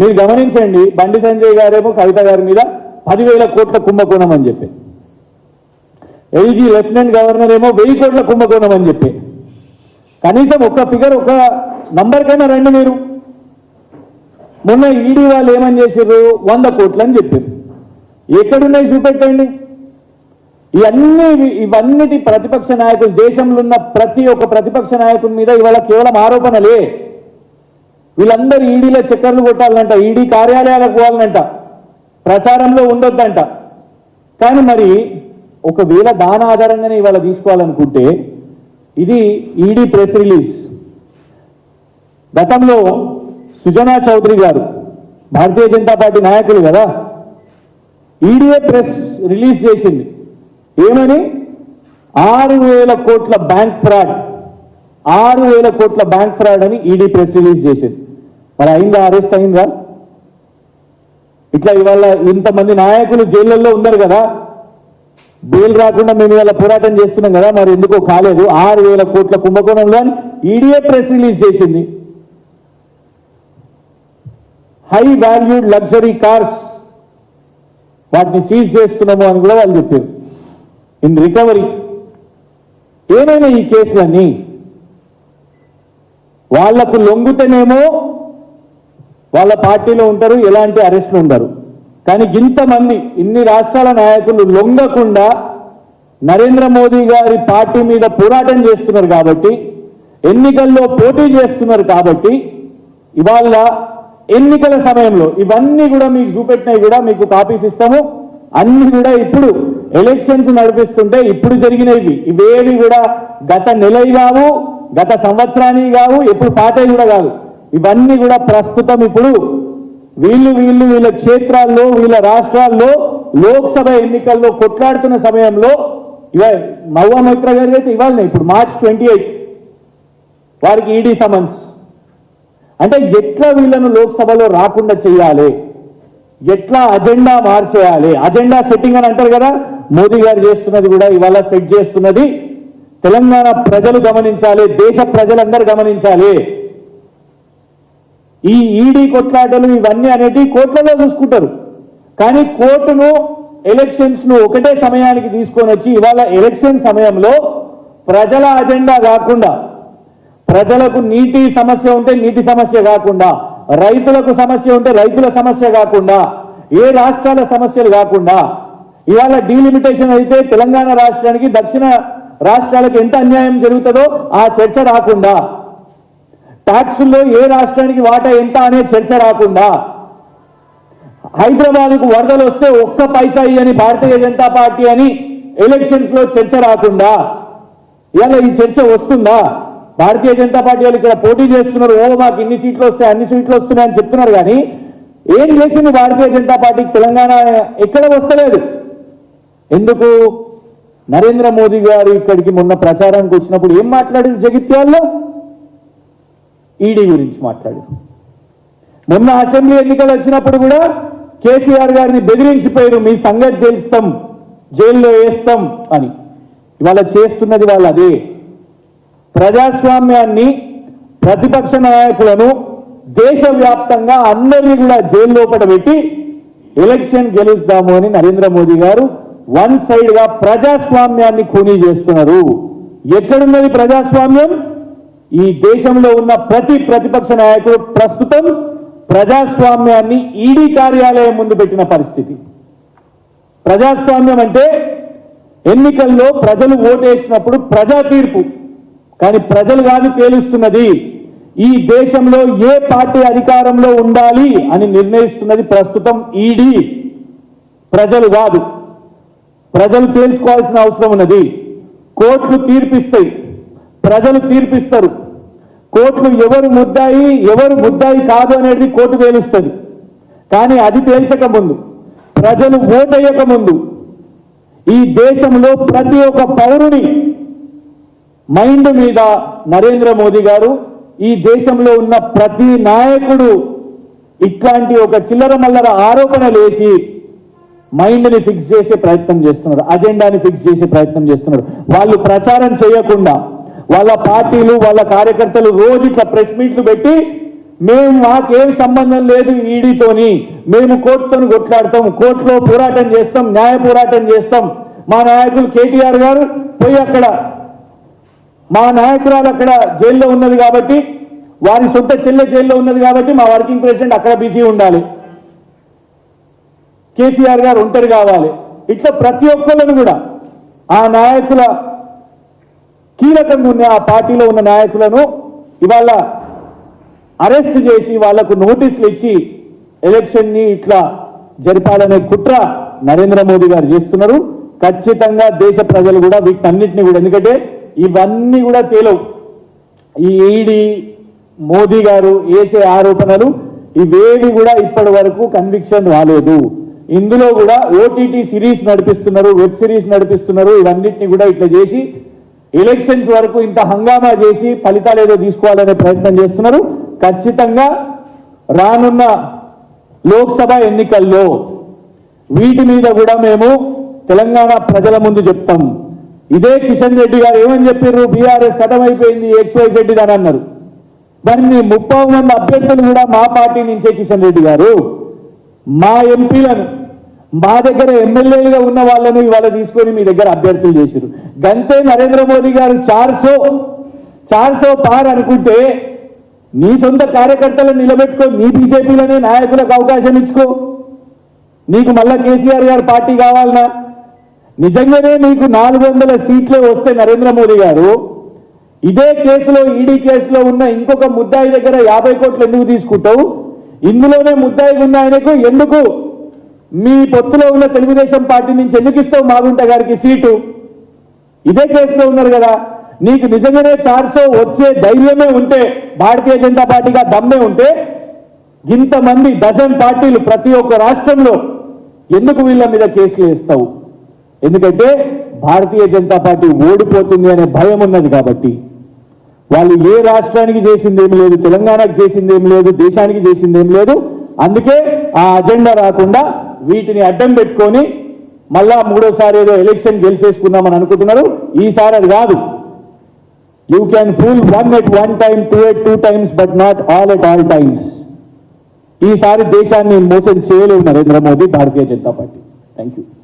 మీరు గమనించండి బండి సంజయ్ గారేమో కవిత గారి మీద పదివేల కోట్ల కుంభకోణం అని చెప్పి. ఎల్జీ లెఫ్టినెంట్ గవర్నర్ ఏమో వెయ్యి కోట్ల కుంభకోణం అని చెప్పి. కనీసం ఒక్క ఫిగర్ ఒక నంబర్ కైనా రండి మీరు. మొన్న ఈడీ వాళ్ళు ఏమని చేసారు వంద కోట్లు అని చెప్పారు ఎక్కడున్నాయి చూపెట్టండి. ఇవన్నీ ఇవన్నిటి ప్రతిపక్ష నాయకులు దేశంలో ఉన్న ప్రతి ఒక్క ప్రతిపక్ష నాయకుడి మీద ఇవాళ కేవలం ఆరోపణలే. వీళ్ళందరూ ఈడీలో చక్కర్లు కొట్టాలంట ఈడీ కార్యాలయాలకు పోవాలంట ప్రచారంలో ఉండొద్దంట. కానీ మరి ఒకవేళ దాని ఆధారంగానే ఇవాళ తీసుకోవాలనుకుంటే ఇది ఈడీ ప్రెస్ రిలీజ్. గతంలో సుజనా చౌదరి గారు భారతీయ జనతా పార్టీ నాయకులు కదా ఈడీఏ ప్రెస్ రిలీజ్ చేసింది. ఏమని? ఆరు వేల కోట్ల బ్యాంక్ ఫ్రాడ్ ఆరు వేల కోట్ల బ్యాంక్ ఫ్రాడ్ అని ఈడీ ప్రెస్ రిలీజ్ చేసింది. మరి అయిందా అరెస్ట్ అయిందా? ఇట్లా ఇవాళ ఇంతమంది నాయకులు జైళ్ళల్లో ఉన్నారు కదా. బెయిల్ రాకుండా మేము ఇవాళ పోరాటం చేస్తున్నాం కదా మరి ఎందుకో కాలేదు. ఆరు వేల కోట్ల కుంభకోణంలో అని ఈడీఏ ప్రెస్ రిలీజ్ చేసింది. హై వాల్యూడ్ లగ్జరీ కార్స్ వాటిని సీజ్ చేస్తున్నాము అని కూడా వాళ్ళు చెప్పారు. ఇన్ రికవరీ ఏమైనా ఈ కేసులన్నీ వాళ్ళకు లొంగుతేనేమో వాళ్ళ పార్టీలో ఉంటారు ఎలాంటి అరెస్ట్లు ఉండరు. కానీ ఇంతమంది ఇన్ని రాష్ట్రాల నాయకులు లొంగకుండా నరేంద్ర మోదీ గారి పార్టీ మీద పోరాటం చేస్తున్నారు కాబట్టి ఎన్నికల్లో పోటీ చేస్తున్నారు కాబట్టి ఇవాళ ఎన్నికల సమయంలో ఇవన్నీ కూడా మీకు చూపెట్టినవి కూడా మీకు కాపీస్ ఇస్తాము. అన్ని కూడా ఇప్పుడు ఎలక్షన్స్ నడిపిస్తుంటే ఇప్పుడు జరిగినవి. ఇవేవి కూడా గత నెలవి కావు గత సంవత్సరానికి కావు ఎప్పుడు పాతవి కూడా కాదు. ఇవన్నీ కూడా ప్రస్తుతం ఇప్పుడు వీళ్ళు వీళ్ళు వీళ్ళ క్షేత్రాల్లో వీళ్ళ రాష్ట్రాల్లో లోక్సభ ఎన్నికల్లో కొట్లాడుతున్న సమయంలో ఇవ మవ్వ మైత్ర గారి అయితే ఇవాళ ఇప్పుడు మార్చ్ ట్వంటీ ఎయిత్ వారికి ఈడీ సమన్స్. అంటే ఎట్లా వీళ్ళను లోక్సభలో రాకుండా చేయాలి? ఎట్లా అజెండా మార్చేయాలి? అజెండా సెట్టింగ్ అని అంటారు కదా మోదీ గారు చేస్తున్నది కూడా ఇవాళ సెట్ చేస్తున్నది. తెలంగాణ ప్రజలు గమనించాలి దేశ ప్రజలందరూ గమనించాలి. ఈ ఈడీ కొట్లాటలు ఇవన్నీ అనేటివి కోర్టులలో చూసుకుంటారు. కానీ కోర్టును ఎలక్షన్స్ను ఒకటే సమయానికి తీసుకొని వచ్చి ఇవాళ ఎలక్షన్ సమయంలో ప్రజల అజెండా కాకుండా ప్రజలకు నీటి సమస్య ఉంటే నీటి సమస్య కాకుండా రైతులకు సమస్య ఉంటే రైతుల సమస్య కాకుండా ఏ రాష్ట్రాల సమస్యలు కాకుండా ఇవాళ డీలిమిటేషన్ అయితే తెలంగాణ రాష్ట్రానికి దక్షిణ రాష్ట్రాలకు ఎంత అన్యాయం జరుగుతుందో ఆ చర్చ రాకుండా ట్యాక్సుల్లో ఏ రాష్ట్రానికి వాటా ఎంత అనే చర్చ రాకుండా హైదరాబాద్కు వరదలు వస్తే ఒక్క పైసా అని భారతీయ జనతా పార్టీ అని ఎలక్షన్స్లో చర్చ రాకుండా ఇవాళ ఈ చర్చ వస్తుందా? భారతీయ జనతా పార్టీ వాళ్ళు ఇక్కడ పోటీ చేస్తున్నారు. ఓ మాకు ఇన్ని సీట్లు వస్తాయి అన్ని సీట్లు వస్తున్నాయి అని చెప్తున్నారు కానీ ఏం చేసింది భారతీయ జనతా పార్టీకి తెలంగాణ ఎక్కడ వస్తలేదు. ఎందుకు? నరేంద్ర మోదీ గారు ఇక్కడికి మొన్న ప్రచారానికి వచ్చినప్పుడు ఏం మాట్లాడారు జగిత్యాల్లో? ఈడీ గురించి మాట్లాడారు. మొన్న అసెంబ్లీ ఎన్నికలు వచ్చినప్పుడు కూడా కేసీఆర్ గారిని బెదిరించిపోయారు మీ సంగతి తెలుస్తాం జైల్లో వేస్తాం అని. ఇవాళ చేస్తున్నది వాళ్ళు అదే. ప్రజాస్వామ్యాన్ని ప్రతిపక్ష నాయకులను దేశవ్యాప్తంగా అందరినీ కూడా జైలు లోపల పెట్టి ఎలక్షన్ గెలుస్తాము అని నరేంద్ర మోదీ గారు వన్ సైడ్గా ప్రజాస్వామ్యాన్ని ఖూనీ చేస్తున్నారు. ఎక్కడున్నది ప్రజాస్వామ్యం? ఈ దేశంలో ఉన్న ప్రతి ప్రతిపక్ష నాయకుడు ప్రస్తుతం ప్రజాస్వామ్యాన్ని ఈడీ కార్యాలయం ముందు పెట్టిన పరిస్థితి. ప్రజాస్వామ్యం అంటే ఎన్నికల్లో ప్రజలు ఓటేసినప్పుడు ప్రజా తీర్పు. కానీ ప్రజలు కాదు తేలుస్తున్నది. ఈ దేశంలో ఏ పార్టీ అధికారంలో ఉండాలి అని నిర్ణయిస్తున్నది ప్రస్తుతం ఈడీ. ప్రజలు కాదు. ప్రజలు తేల్చుకోవాల్సిన అవసరం ఉన్నది. కోర్టులు తీర్పిస్తాయి. ప్రజలు తీర్పిస్తారు. కోర్టులు ఎవరు ముద్దాయి ఎవరు ముద్దాయి కాదు అనేది కోర్టు తేలుస్తుంది. కానీ అది తేల్చక ముందు ప్రజలు ఓటయ్యక ముందు ఈ దేశంలో ప్రతి ఒక్క పౌరుని మైండ్ మీద నరేంద్ర మోదీ గారు ఈ దేశంలో ఉన్న ప్రతి నాయకుడు ఇట్లాంటి ఒక చిల్లర మల్లర ఆరోపణలు వేసి మైండ్ని ఫిక్స్ చేసే ప్రయత్నం చేస్తున్నారు అజెండాని ఫిక్స్ చేసే ప్రయత్నం చేస్తున్నారు. వాళ్ళు ప్రచారం చేయకుండా వాళ్ళ పార్టీలు వాళ్ళ కార్యకర్తలు రోజు ఇట్లా ప్రెస్ మీట్లు పెట్టి మేము మాకేం సంబంధం లేదు ఈడీతోని. మేము కోర్టుతో కొట్లాడతాం. కోర్టులో పోరాటం చేస్తాం. న్యాయ పోరాటం చేస్తాం. మా నాయకులు కేటీఆర్ గారు పోయి అక్కడ మా నాయకురాలు అక్కడ జైల్లో ఉన్నది కాబట్టి వారి సొంత చెల్లె జైల్లో ఉన్నది కాబట్టి మా వర్కింగ్ ప్రెసిడెంట్ అక్కడ బిజీ ఉండాలి. కేసీఆర్ గారు ఒంటరి కావాలి. ఇట్లా ప్రతి ఒక్కళ్ళను కూడా ఆ నాయకుల కీలకంగా ఉన్న ఆ పార్టీలో ఉన్న నాయకులను ఇవాళ అరెస్ట్ చేసి వాళ్ళకు నోటీసులు ఇచ్చి ఎలక్షన్ని ఇట్లా జరిపాలనే కుట్ర నరేంద్ర మోదీ గారు చేస్తున్నారు. ఖచ్చితంగా దేశ ప్రజలు కూడా వీటన్నిటిని కూడా ఎందుకంటే ఇవన్నీ కూడా తేలవు. ఈ ఈడీ మోదీ గారు వేసే ఆరోపణలు ఇవేవి కూడా ఇప్పటి వరకు కన్విక్షన్ రాలేదు. ఇందులో కూడా ఓటీటీ సిరీస్ నడిపిస్తున్నారు వెబ్ సిరీస్ నడిపిస్తున్నారు ఇవన్నిటిని కూడా ఇట్లా చేసి ఎలక్షన్స్ వరకు ఇంత హంగామా చేసి ఫలితాలు ఏదో తీసుకోవాలనే ప్రయత్నం చేస్తున్నారు. ఖచ్చితంగా రానున్న లోక్సభ ఎన్నికల్లో వీటి మీద కూడా మేము తెలంగాణ ప్రజల ముందు చెప్తాం. ఇదే కిషన్ రెడ్డి గారు ఏమని చెప్పారు బీఆర్ఎస్ అయిపోయింది ఎక్స్వై రెడ్డి అని అన్నారు. మరి మీ ముప్పై మంది అభ్యర్థులు కూడా మా పార్టీ నుంచే కిషన్ రెడ్డి గారు. మా ఎంపీలను మా దగ్గర ఎమ్మెల్యేలుగా ఉన్న వాళ్ళని ఇవాళ తీసుకొని మీ దగ్గర అభ్యర్థులు చేశారు గంతే నరేంద్ర మోదీ గారు చార్సో చార్సో పార్ అనుకుంటే నీ సొంత కార్యకర్తలను నిలబెట్టుకో నీ బీజేపీలోనే నాయకులకు అవకాశం ఇచ్చుకో. నీకు మళ్ళా కేసీఆర్ గారు పార్టీ కావాలనా? నిజంగానే నీకు నాలుగు వందల సీట్లే వస్తే నరేంద్ర మోదీ గారు ఇదే కేసులో ఈడీ కేసులో ఉన్న ఇంకొక ముద్దాయి దగ్గర యాభై కోట్లు ఎందుకు తీసుకుంటావు? ఇందులోనే ముద్దాయి ఉన్న ఆయనకు ఎందుకు మీ పొత్తులో ఉన్న తెలుగుదేశం పార్టీ నుంచి ఎందుకు ఇస్తావు మాగుంట గారికి సీటు? ఇదే కేసులో ఉన్నారు కదా. నీకు నిజంగానే చార్సో వచ్చే ధైర్యమే ఉంటే భారతీయ జనతా పార్టీగా దమ్మే ఉంటే ఇంతమంది డజన్ పార్టీలు ప్రతి ఒక్క రాష్ట్రంలో ఎందుకు వీళ్ళ మీద కేసులు వేస్తావు? ఎందుకంటే భారతీయ జనతా పార్టీ ఓడిపోతుంది అనే భయం ఉన్నది కాబట్టి. వాళ్ళు ఏ రాష్ట్రానికి చేసింది లేదు తెలంగాణకు చేసింది లేదు దేశానికి చేసింది లేదు. అందుకే ఆ అజెండా రాకుండా వీటిని అడ్డం పెట్టుకొని మళ్ళా మూడోసారి ఏదో ఎలక్షన్ గెలిచేసుకుందామని అనుకుంటున్నారు. ఈసారి అది కాదు. You can fool one at one time two at two times but not all at all times ఈసారి దేశాన్ని మోసం చేయలేవు Narendra Modi Bharatiya Janata Party. Thank you